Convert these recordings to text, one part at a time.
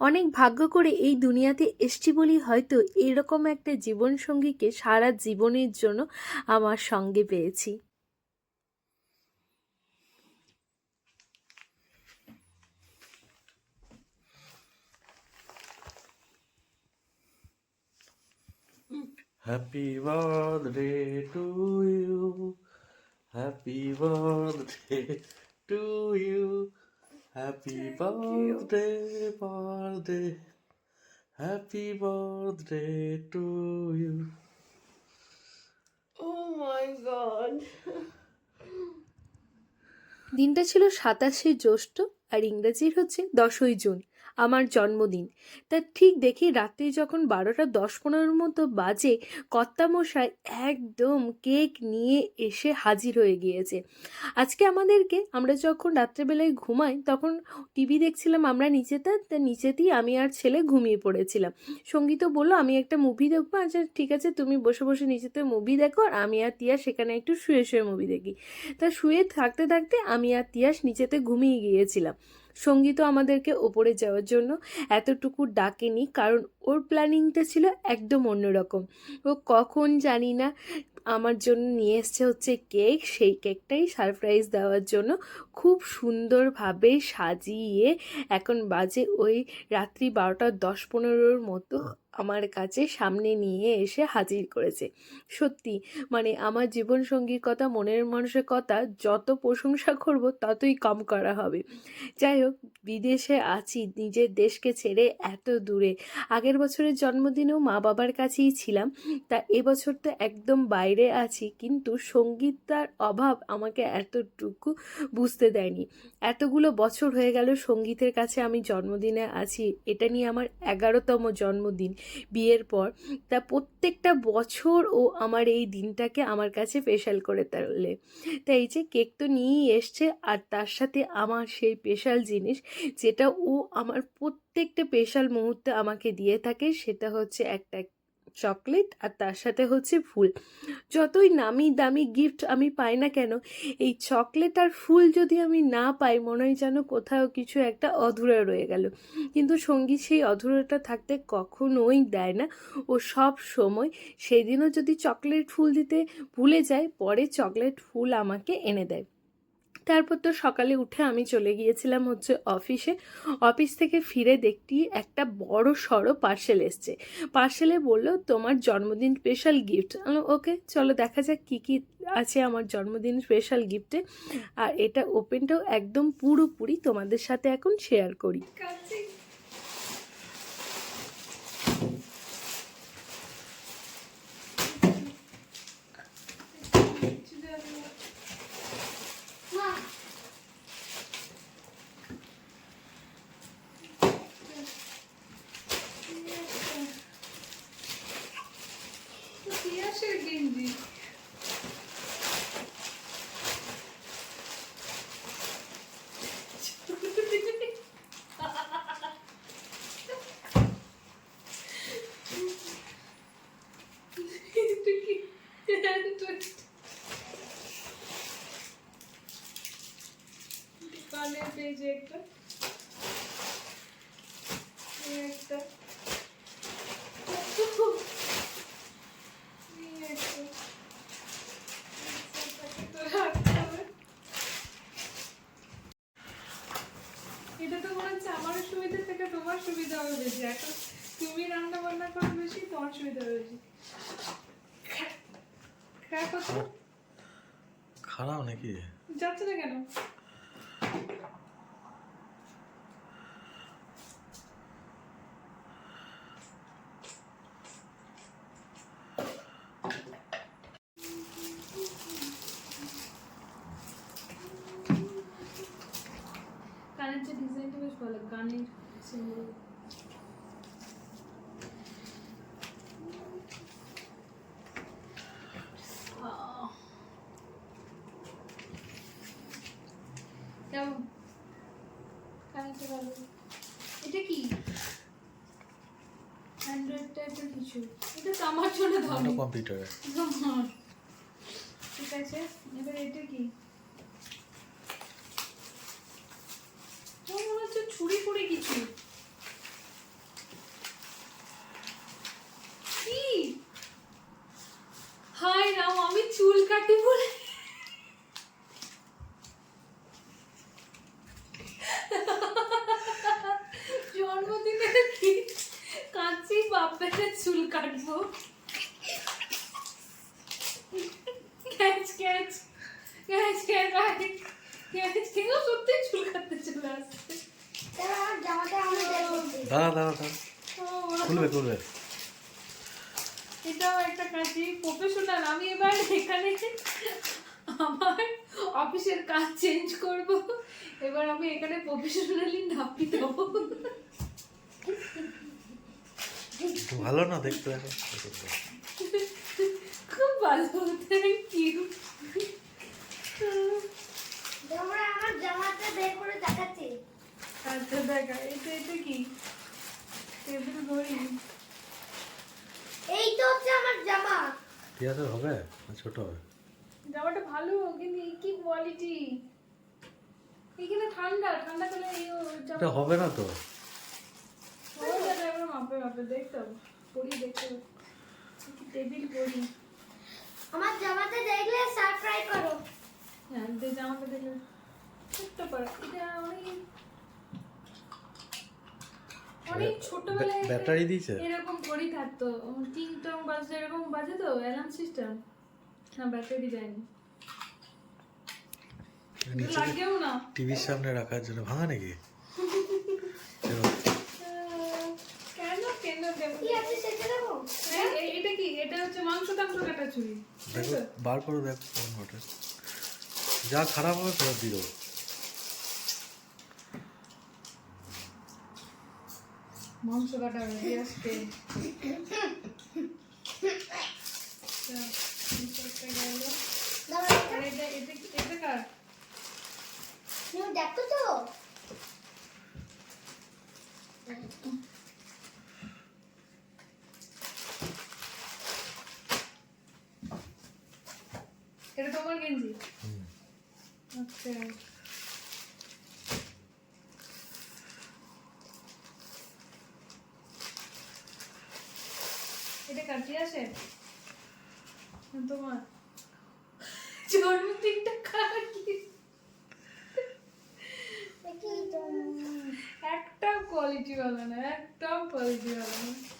অনেক ভাগ্য করে এই দুনিয়াতে এসছি বলি হয়তো এরকম একটা জীবনসঙ্গীকে সারা জীবনের জন্য আমার সঙ্গে পেয়েছি Happy birthday to you. Happy birthday to you. Happy birthday, birthday. Happy birthday to you. Oh my god. দিনটা ছিল সাতাশে জ্যৈষ্ঠ আর ইংরেজির হচ্ছে দশই জুন আমার জন্মদিন। তা ঠিক দেখি রাত্রি যখন বারোটা দশ পনেরোর মতো বাজে, কর্তামশাই একদম কেক নিয়ে এসে হাজির হয়ে গিয়েছে। আজকে আমাদেরকে আমরা যখন রাত্রেবেলায় ঘুমাই, তখন টিভি দেখছিলাম আমরা নিচেতে তা নিচেতেই আমি আর ছেলে ঘুমিয়ে পড়েছিলাম। সংগীত বলল, আমি একটা মুভি দেখব। আচ্ছা ঠিক আছে, তুমি বসে বসে নিচেতে মুভি দেখো আর আমি আর তিয়া সেখানে একটু শুয়ে শুয়ে মুভি দেখি। তা শুয়ে থাকতে থাকতে আমি আর তিয়াস নিচেতে ঘুমিয়ে গিয়েছিলাম। সংগীত আমাদেরকে ওপরে যাওয়ার জন্য এতটুকু ডাকেনি, কারণ ওর প্ল্যানিংটা ছিল একদম অন্যরকম। ও কখন জানি না আমার জন্য নিয়ে এসছে হচ্ছে কেক, সেই কেকটাই সারপ্রাইজ দেওয়ার জন্য খুব সুন্দরভাবে সাজিয়ে এখন বাজে ওই রাত্রি বারোটা দশ পনেরোর মতো আমার কাছে সামনে নিয়ে এসে হাজির করেছে। সত্যি মানে আমার জীবনসঙ্গীর কথা, মনের মানুষের কথা যত প্রশংসা করব, ততই কম করা হবে। যাই হোক, বিদেশে আছি, নিজের দেশকে ছেড়ে এত দূরে। আগের বছরের জন্মদিনেও মা বাবার কাছেই ছিলাম। তা এবছর তো একদম বাইরে আছি, কিন্তু সঙ্গীতটার অভাব আমাকে এতটুকু বুঝতে দেয়নি। এতগুলো বছর হয়ে গেল সঙ্গীতের কাছে আমি জন্মদিনে আছি। এটা নিয়ে আমার এগারোতম জন্মদিন। বিয়ের পর, তা প্রত্যেকটা বছর ও আমার এই দিনটাকে আমার কাছে স্পেশাল করে তোলে। তাই এই যে কেক তো নিয়েই এসছে, আর তার সাথে আমার সেই স্পেশাল জিনিস, যেটা ও আমার প্রত্যেকটা স্পেশাল মুহূর্তে আমাকে দিয়ে থাকে, সেটা হচ্ছে একটা চকলেট আর তার সাথে হচ্ছে ফুল। যতই নামি দামি গিফট আমি পাই না কেন, এই চকলেট আর ফুল যদি আমি না পাই, মনে হয় যেন কোথাও কিছু একটা অধুরা রয়ে গেল। কিন্তু সংগীত সেই অধুরাটা থাকতে কখনোই দেয় না। ও সব সময় সেই দিনও যদি চকলেট ফুল দিতে ভুলে যায়, পরে চকলেট ফুল আমাকে এনে দেয়। তারপর তো সকালে উঠে আমি চলে গিয়েছিলাম হচ্ছে অফিসে। অফিস থেকে ফিরে দেখটি একটা বড় সড়ো পার্সেল এসছে। পার্সেলে বলল, তোমার জন্মদিন স্পেশাল গিফট ওকে, চলো দেখা যাক কী কী আছে আমার জন্মদিন স্পেশাল গিফটে আর এটা ওপেনটাও একদম পুরোপুরি তোমাদের সাথে এখন শেয়ার করি কাচ্চি গেঞ্জি এটা কি কানের পেয়েছে একটা এই একটা এই একটা আচ্ছা, তাকে তো রাখতে হবে। এটা তো মনে হচ্ছে আমার সুবিধা থেকে তোমার সুবিধা হবে বেশি এখন তুমি রান্না বান্না করো বেশি তোমার সুবিধা হবে বেশি খারাপ হচ্ছে খারাপ নাকি যাচ্ছে না কেন? এটা তো আমার জন্য দাও ঠিক আছে এবার এটা কি? মনে হচ্ছে ছুরি করে কিছু কি? হাই রাম আমি চুল কাটি বলে কাটবো। ক্যাচ ক্যাচ ক্যাচ ক্যাচ আয় ক্যাচ কেউ সত্যি চুল কাটতে চলে আসছে? এবার আমি দাঁড়া দাঁড়া। দাঁড়া খুলবে খুলবে। এটাও একটা প্রফেশনাল আমি এবার এখানে আমার অফিসের কাজ চেঞ্জ করব। এবার আমি এখানে প্রফেশনালি নাপি দেবো। ভালো না দেখতে দেখো খুব ভালো থ্যাংক ইউ তোমরা আমার জামাটা বের করে দেখাচ্ছি। আচ্ছা দেখা এটা এটা কি? টেবিল ঘড়ি এই তো হচ্ছে আমার জামা। হবে না ছোট হবে? জামাটা ভালো কিন্তু এই কি কোয়ালিটি এখানে ঠান্ডা ঠান্ডা পেলে এটা হবে না তো? মাপে মাপে দেখতে হবে পরি দেখতে হবে। টেবিল পরি আমার জামাটা দেখলে সাবস্ক্রাইব করো। হ্যাঁ যে জামাটা দেখলে ছোট্ট করে। এটা অনেক অনেক ছোটবেলায় ব্যাটারি দিয়েছে? এরকম করেই থাকতো। টিং টং বাজতো এরকম বাজে তো অ্যালার্ম সিস্টেম না ব্যাটারি দেয়নি। না। টিভির সামনে রাখার জন্য ভাঙা নাকি চলো, আহ, কেন কেন দেবো কি আছে সেটা দেবো হ্যাঁ, এ- এটা কি? এটা হচ্ছে মাংস টাংস কাটা ছুরি বার করে দেখো যা খারাপ হবে ফেরত দিয়ে দেবো। মাংস কাটা দেখো তো। তোমার গেঞ্জি। আচ্ছা। এটা কাটি আসে তোমার। জন্মদিনটা কার কি? একটাও কোয়ালিটি ভালো না একটাও কোয়ালিটি ভালো না।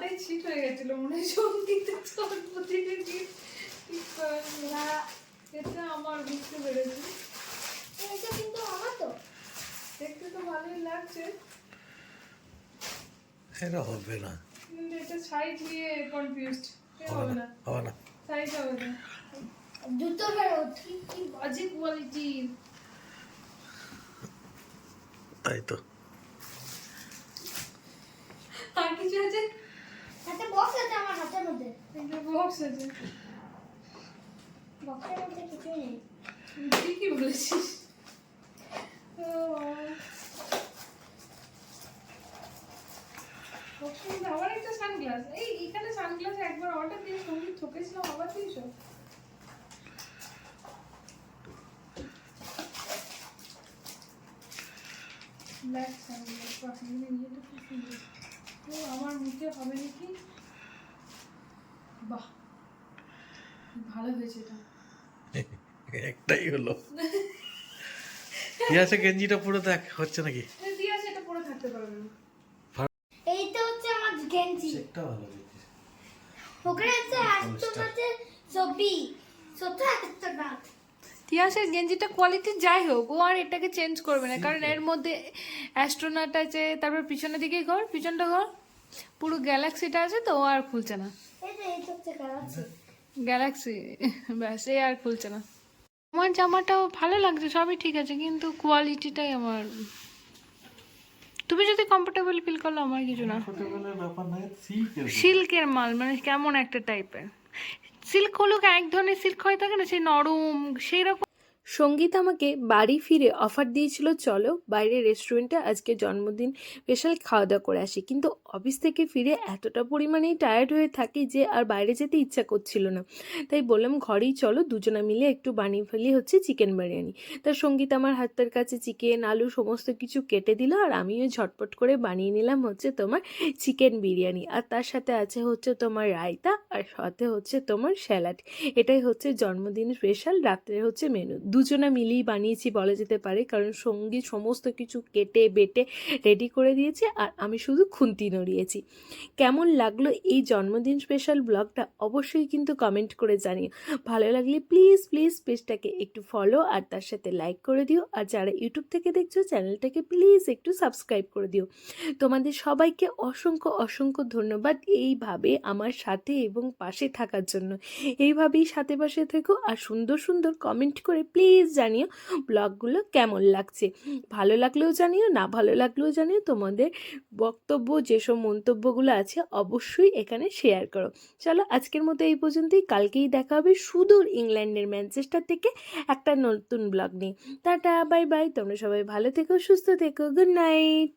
মাথায় ছিট হয়ে গেছিল মনে হয় সঙ্গীতে জন্মদিনে ঠিক ঠিক না এটা আমার বুঝতে পেরেছি। এটা কিন্তু আমার তো। দেখতে তো ভালোই লাগছে। এটা হবে না। এটা সাইজ নিয়ে কনফিউজড হবে হবে না না। হবে না। সাইজ হবে না। জুতো ফেরত কি কি বাজে কোয়ালিটি তাই তো। আর কিছু আছে? একটা বক্স আছে আমার হাতের মধ্যে। একটা বক্স আছে। বক্সের মধ্যে কিছুই নেই। ঠিকই বলেছিস। আবার একটা সানগ্লাস এই এখানে সানগ্লাস একবার অর্ডার দিয়ে সংগীত ঠকেছিলাম আবার দিয়েছ? ব্ল্যাক সানগ্লাস এখানে ইয়েটা খুব সুন্দর। আমার মুখে হবে নাকি? ভালো হয়েছে এটা। একটাই হলো। আছে গেঞ্জিটা পুরো দেখ হচ্ছে নাকি? দিয়ে আছে এটা পরে থাকতে পারবে না। এই তো হচ্ছে আমার গেঞ্জি। চেকটা ভালো ওখানে আছে ছবি। ছোট তিয়াসের গেঞ্জিটা কোয়ালিটি যাই হোক ও আর এটাকে চেঞ্জ করবে না। কারণ এর মধ্যে অ্যাস্ট্রোনাট আছে তারপর পিছনের দিকে ঘর পিছনটা ঘর। পুরো গ্যালাক্সিটা আছে তো ও আর খুলছে না। গ্যালাক্সি ব্যাস এ আর খুলছে না। আমার জামাটাও ভালো লাগছে সবই ঠিক আছে কিন্তু কোয়ালিটিটাই আমার তুমি যদি কমফোর্টেবল ফিল করল আমার কিছু না। সিল্কের মাল মানে কেমন একটা টাইপের সিল্ক হলো এক ধরনের সিল্ক হয়ে থাকে না সেই নরম সেই রকম সংগীত আমাকে বাড়ি ফিরে অফার দিয়েছিল, চলো বাইরে রেস্টুরেন্টে আজকে জন্মদিন স্পেশাল খাওয়া দাওয়া করে আসি। কিন্তু অফিস থেকে ফিরে এতটা পরিমাণেই টায়ার্ড হয়ে থাকি যে আর বাইরে যেতে ইচ্ছা করছিল না। তাই বললাম, ঘরেই চলো, দুজনা মিলে একটু বানিয়ে ফেলি হচ্ছে চিকেন বিরিয়ানি তার সংগীত আমার হাতের কাছে চিকেন আলু, সমস্ত কিছু কেটে দিল আর আমিও ঝটপট করে বানিয়ে নিলাম হচ্ছে তোমার চিকেন বিরিয়ানি আর তার সাথে আছে হচ্ছে তোমার রায়তা, আর সাথে হচ্ছে তোমার স্যালাড এটাই হচ্ছে জন্মদিন স্পেশাল রাত্রে হচ্ছে মেনু দুজনা মিলেই বানিয়েছি বলা যেতে পারে, কারণ সংগীত সমস্ত কিছু কেটে বেটে রেডি করে দিয়েছে আর আমি শুধু খুন্তি নড়িয়েছি। কেমন লাগল এই জন্মদিন স্পেশাল ব্লগটা অবশ্যই কিন্তু কমেন্ট করে জানিও। ভালো লাগলে প্লিজ প্লিজ পেজটাকে একটু ফলো আর তার সাথে লাইক করে দিও। আর যারা ইউটিউব থেকে দেখছ চ্যানেলটাকে প্লিজ একটু সাবস্ক্রাইব করে দিও। তোমাদের সবাইকে অসংখ্য অসংখ্য ধন্যবাদ এইভাবে আমার সাথে এবং পাশে থাকার জন্য। এইভাবেই সাথে পাশে থেকো আর সুন্দর সুন্দর কমেন্ট করে প্লিজ জানিও ব্লগগুলো কেমন লাগছে। ভালো লাগলেও জানিও, না ভালো লাগলেও জানিও, তোমাদের বক্তব্য, যেসব মন্তব্যগুলো আছে অবশ্যই এখানে শেয়ার করো। চলো আজকের মতো এই পর্যন্তই, কালকেই দেখা হবে সুদূর ইংল্যান্ডের ম্যানচেস্টার থেকে একটা নতুন ব্লগ নিয়ে। টাটা বাই বাই তোমরা সবাই ভালো থেকো, সুস্থ থেকো গুড নাইট